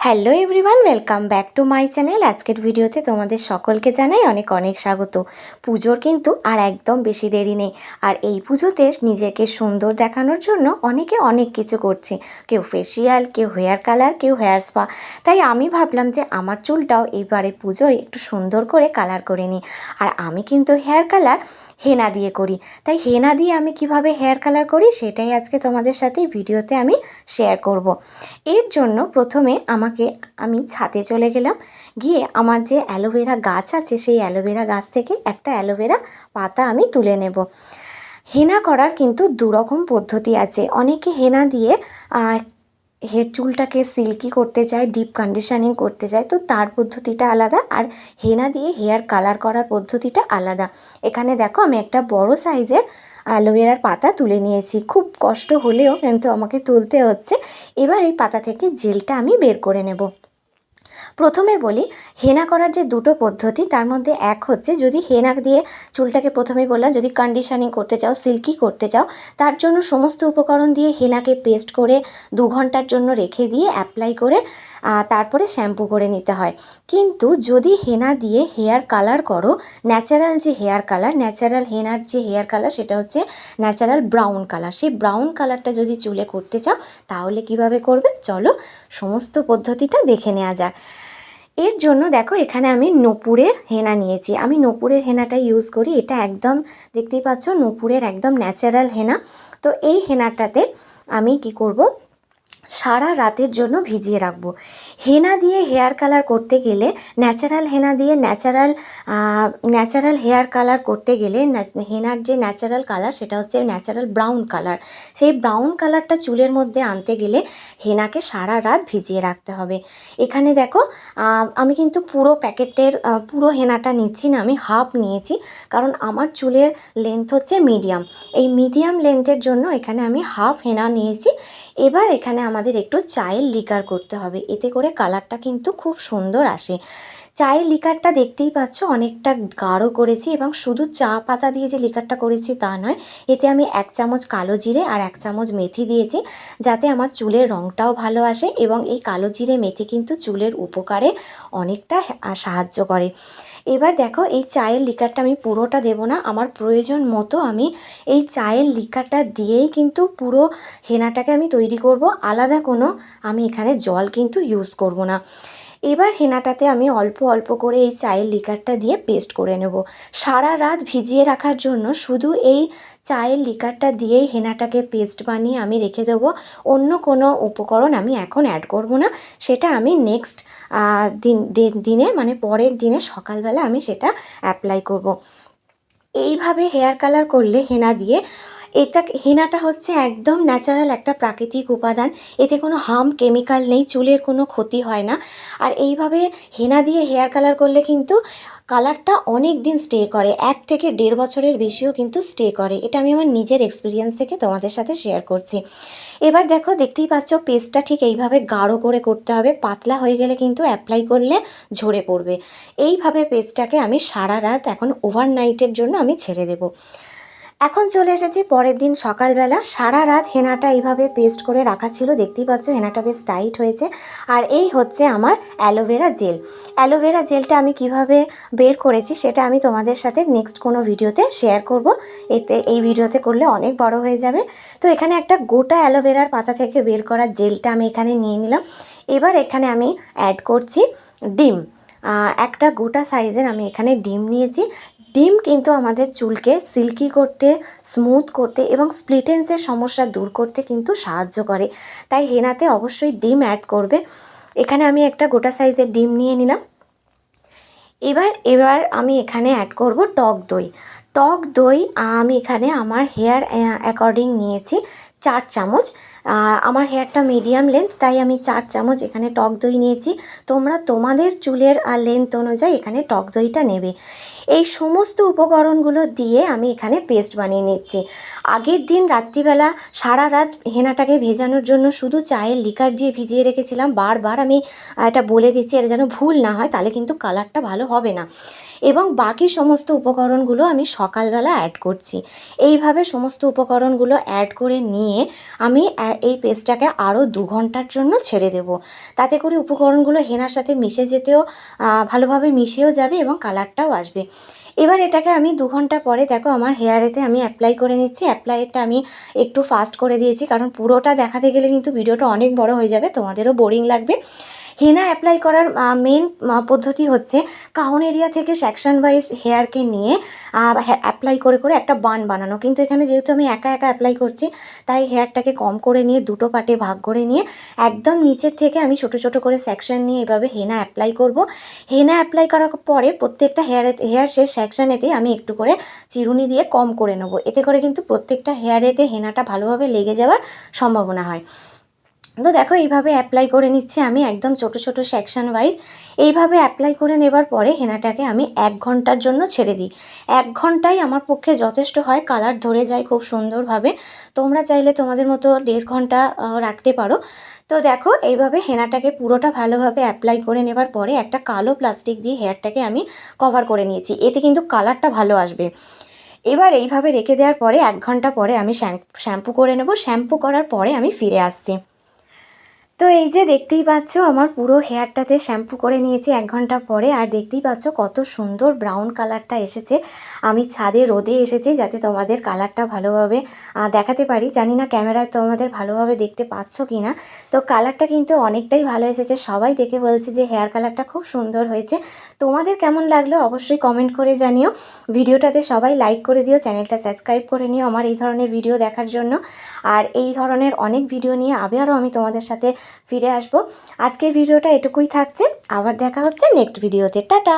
Hello everyone welcome back to my channel আজকের ভিডিওতে তোমাদের সকলকে জানাই অনেক অনেক স্বাগত। পুজোর কিন্তু আর একদম বেশি দেরি নেই। আর এই পুজোতে নিজেকে সুন্দর দেখানোর জন্য অনেকে অনেক কিছু করছে। কেউ ফেসিয়াল কেউ হেয়ার কালার কেউ হেয়ার স্পা তাই আমি ভাবলাম যে আমার চুলটাও এইবারে পুজোয় একটু সুন্দর করে কালার করে নিই। আর আমি কিন্তু হেয়ার কালার হেনা দিয়ে করি। তাই হেনা দিয়ে আমি কীভাবে হেয়ার কালার করি সেটাই আজকে তোমাদের সাথে ভিডিওতে আমি শেয়ার করব। এর জন্য প্রথমে আমাকে আমি ছাদে চলে গেলাম। গিয়ে আমার যে অ্যালোভেরা গাছ আছে, সেই অ্যালোভেরা গাছ থেকে একটা অ্যালোভেরা পাতা আমি তুলে নেব। হেনা করার কিন্তু দুরকম পদ্ধতি আছে। অনেকে হেনা দিয়ে হেয়ার চুলটাকে সিল্কি করতে চায়, ডিপ কন্ডিশনিং করতে চায়, তো তার পদ্ধতিটা আলাদা আর হেনা দিয়ে হেয়ার কালার করার পদ্ধতিটা আলাদা। এখানে দেখো আমি একটা বড় সাইজের অ্যালোভেরার পাতা তুলে নিয়েছি। খুব কষ্ট হলেও কিন্তু আমাকে তুলতে হচ্ছে। এবার এই পাতা থেকে জেলটা আমি বের করে নেব। প্রথমে বলি, হেনা করার যে দুটো পদ্ধতি, তার মধ্যে এক হচ্ছে যদি হেনা দিয়ে চুলটাকে প্রথমেই বললাম, যদি কন্ডিশনিং করতে চাও, সিল্কি করতে চাও, তার জন্য সমস্ত উপকরণ দিয়ে হেনাকে পেস্ট করে দু ঘণ্টার জন্য রেখে দিয়ে অ্যাপ্লাই করে তারপরে শ্যাম্পু করে নিতে হয়। কিন্তু যদি হেনা দিয়ে হেয়ার কালার করো ন্যাচারাল যে হেয়ার কালার ন্যাচারাল হেনার যে হেয়ার কালার সেটা হচ্ছে ন্যাচারাল ব্রাউন কালার সেই ব্রাউন কালারটা যদি চুলে করতে চাও, তাহলে কীভাবে করবে? চলো, সমস্ত পদ্ধতিটা দেখে নেওয়া যাক। এর জন্য দেখো এখানে আমি নপুরের হেনা নিয়েছি। আমি নপুরের হেনাটা ইউজ করি। এটা একদম দেখতেই পাচ্ছ, নপুরের একদম ন্যাচারাল হেনা। তো এই হেনাটাতে আমি কি করব? সারা রাতের জন্য ভিজিয়ে রাখব। হেনা দিয়ে হেয়ার কালার করতে গেলে ন্যাচারাল হেনা দিয়ে ন্যাচারাল ন্যাচারাল হেয়ার কালার করতে গেলে হেনার যে ন্যাচারাল কালার সেটা হচ্ছে ন্যাচারাল ব্রাউন কালার। সেই ব্রাউন কালারটা চুলের মধ্যে আনতে গেলে হেনাকে সারা রাত ভিজিয়ে রাখতে হবে। এখানে দেখো আমি কিন্তু পুরো প্যাকেটের পুরো হেনাটা নিচ্ছি না, আমি হাফ নিয়েছি, কারণ আমার চুলের লেন্থ হচ্ছে মিডিয়াম এই মিডিয়াম লেন্থের জন্য এখানে আমি হাফ হেনা নিয়েছি। এবার এখানে আমাদের একটু চায়ের লিকার করতে হবে। এতে করে কালারটা কিন্তু খুব সুন্দর আসে। চায়ের লিকারটা দেখতেই পাচ্ছ, অনেকটা গাঢ় করেছি এবং শুধু চা পাতা দিয়ে যে লিকারটা করেছি তা নয়, এতে আমি এক চামচ কালো জিরে আর এক চামচ মেথি দিয়েছি যাতে আমার চুলের রঙটাও ভালো আসে এবং এই কালো জিরে মেথি কিন্তু চুলের উপকারে অনেকটা সাহায্য করে। এবার দেখো, এই চায়ের লিকারটা আমি পুরোটা দেবো না, আমার প্রয়োজন মতো আমি এই চায়ের লিকারটা দিয়েই কিন্তু পুরো হেনাটাকে আমি তৈরি করব, আলাদা কোনো আমি এখানে জল কিন্তু ইউজ করব না। এবার হেনাটাতে আমি অল্প অল্প করে এই চায়ের লিকারটা দিয়ে পেস্ট করে নেব। সারা রাত ভিজিয়ে রাখার জন্য শুধু এই চায়ের লিকারটা দিয়েই হেনাটাকে পেস্ট বানিয়ে আমি রেখে দেবো। অন্য কোনো উপকরণ আমি এখন অ্যাড করব না। সেটা আমি নেক্সট দিন দিনে মানে পরের দিনে সকালবেলা আমি সেটা অ্যাপ্লাই করব। এইভাবে হেয়ার কালার করলে হেনা দিয়ে এটা হেনাটা হচ্ছে একদম ন্যাচারাল একটা প্রাকৃতিক উপাদান। এতে কোনো হার্ম কেমিক্যাল নেই, চুলের কোনো ক্ষতি হয় না। আর এইভাবে হেনা দিয়ে হেয়ার কালার করলে কিন্তু কালারটা অনেক দিন স্টে করে, এক থেকে দেড় বছরের বেশিও কিন্তু স্টে করে। এটা আমি আমার নিজের এক্সপিরিয়েন্স থেকে তোমাদের সাথে শেয়ার করছি। এবার দেখো, দেখতেই পাচ্ছ পেস্টটা ঠিক এইভাবে গাঢ় করে করতে হবে। পাতলা হয়ে গেলে কিন্তু অ্যাপ্লাই করলে ঝরে পড়বে। এইভাবে পেস্টটাকে আমি সারা রাত এখন ওভারনাইটের জন্য আমি ছেড়ে দেবো। এখন চলে এসেছি পরের দিন সকালবেলা। সারা রাত হেনাটা এইভাবে পেস্ট করে রাখা ছিল। দেখতেই পাচ্ছ, হেনাটা বেশ টাইট হয়েছে। আর এই হচ্ছে আমার অ্যালোভেরা জেল। অ্যালোভেরা জেলটা আমি কীভাবে বের করেছি সেটা আমি তোমাদের সাথে নেক্সট কোনো ভিডিওতে শেয়ার করব। এতে, এই ভিডিওতে করলে অনেক বড় হয়ে যাবে। তো এখানে একটা গোটা অ্যালোভেরার পাতা থেকে বের করা জেলটা আমি এখানে নিয়ে নিলাম। এবার এখানে আমি অ্যাড করছি ডিম। একটা গোটা সাইজের আমি এখানে ডিম নিয়েছি। ডিম কিন্তু আমাদের চুলকে সিল্কি করতে স্মুথ করতে এবং স্প্লিটেন্সের সমস্যা দূর করতে কিন্তু সাহায্য করে। তাই হেনাতে অবশ্যই ডিম অ্যাড করবে। এখানে আমি একটা গোটা সাইজের ডিম নিয়ে নিলাম। এবার এবার আমি এখানে অ্যাড করব টক দই। টক দই আমি এখানে আমার হেয়ার অ্যাকর্ডিং নিয়েছি। চার চামচ। আমার হেয়ারটা মিডিয়াম লেন্থ তাই আমি চার চামচ এখানে টক দই নিয়েছি। তোমরা তোমাদের চুলের আর লেন্থ অনুযায়ী এখানে টক দইটা নেবে। এই সমস্ত উপকরণগুলো দিয়ে আমি এখানে পেস্ট বানিয়ে নিচ্ছি। আগের দিন রাত্রিবেলা সারা রাত হেনাটাকে ভেজানোর জন্য শুধু চায়ের লিকার দিয়ে ভিজিয়ে রেখেছিলাম। বারবার আমি এটা বলে দিচ্ছি, এটা যেন ভুল না হয়, তাহলে কিন্তু কালারটা ভালো হবে না। এবং বাকি সমস্ত উপকরণগুলো আমি সকালবেলা অ্যাড করছি। এইভাবে সমস্ত উপকরণগুলো অ্যাড করে নিয়ে আমি এই পেস্টটাকে আরও দু ঘণ্টার জন্য ছেড়ে দেব। তাতে করে উপকরণগুলো হেনার সাথে মিশে যেতেও ভালোভাবে মিশেও যাবে এবং কালারটাও আসবে। এবার এটাকে আমি দু ঘণ্টা পরে, দেখো আমার হেয়ারেতে আমি অ্যাপ্লাই করে নিচ্ছি। অ্যাপ্লাইটা আমি একটু ফাস্ট করে দিয়েছি, কারণ পুরোটা দেখাতে গেলে কিন্তু ভিডিওটা অনেক বড় হয়ে যাবে, তোমাদেরও বোরিং লাগবে। হেনা অ্যাপ্লাই করার মেন পদ্ধতি হচ্ছে কাউন এরিয়া থেকে সেকশন ওয়াইজ হেয়ারকে নিয়ে অ্যাপ্লাই করে করে একটা বান বানানো। কিন্তু এখানে যেহেতু আমি একা একা অ্যাপ্লাই করছি, তাই হেয়ারটাকে কম করে নিয়ে, দুটো পার্টে ভাগ করে নিয়ে, একদম নিচের থেকে আমি ছোট ছোট করে সেকশন নিয়ে এভাবে হেনা অ্যাপ্লাই করব। হেনা অ্যাপ্লাই করার পরে প্রত্যেকটা হেয়ারে হেয়ার শেষ সেকশানেতে আমি একটু করে চিরুনি দিয়ে কম করে নেব। এতে করে কিন্তু প্রত্যেকটা হেয়ারেতে হেনাটা ভালোভাবে লেগে যাওয়ার সম্ভাবনা হয়। তো দেখো, এইভাবে অ্যাপ্লাই করে নিচ্ছি আমি একদম ছোট ছোট সেকশন ওয়াইজ এইভাবে অ্যাপ্লাই করে নেবার পরে হেনাটাকে আমি এক ঘণ্টার জন্য ছেড়ে দিই। এক ঘন্টাই আমার পক্ষে যথেষ্ট হয় কালার ধরে যায় খুব সুন্দরভাবে। তোমরা চাইলে তোমাদের মতো দেড় ঘণ্টা রাখতে পারো। তো দেখো, এইভাবে হেনাটাকে পুরোটা ভালোভাবে অ্যাপ্লাই করে নেবার পরে একটা কালো প্লাস্টিক দিয়ে হেয়ারটাকে আমি কভার করে নিয়েছি। এতে কিন্তু কালারটা ভালো আসবে। এবার এইভাবে রেখে দেওয়ার পরে এক ঘণ্টা পরে আমি শ্যাম্পু করে নেব। শ্যাম্পু করার পরে আমি ফিরে আসছি। তো এই যে দেখতেই পাচ্ছ, আমার পুরো হেয়ারটাতে শ্যাম্পু করে নিয়েছি এক ঘণ্টা পরে। আর দেখতেই পাচ্ছ কত সুন্দর ব্রাউন কালারটা এসেছে। আমি ছাদে, রোদে এসেছি যাতে তোমাদের কালারটা ভালোভাবে দেখাতে পারি। জানি না ক্যামেরায় তোমাদের ভালোভাবে দেখতে পাচ্ছ কি না তো কালারটা কিন্তু অনেকটাই ভালো এসেছে। সবাই দেখে বলছে যে হেয়ার কালারটা খুব সুন্দর হয়েছে। তোমাদের কেমন লাগল অবশ্যই কমেন্ট করে জানিও। ভিডিওটাতে সবাই লাইক করে দিও, চ্যানেলটা সাবস্ক্রাইব করে নিও আমার এই ধরনের ভিডিও দেখার জন্য। আর এই ধরনের অনেক ভিডিও নিয়ে আবারও আমি তোমাদের সাথে ফিরে আসব। আজকের ভিডিওটা এটুকুই থাকছে। আবার দেখা হচ্ছে নেক্সট ভিডিওতে। টাটা!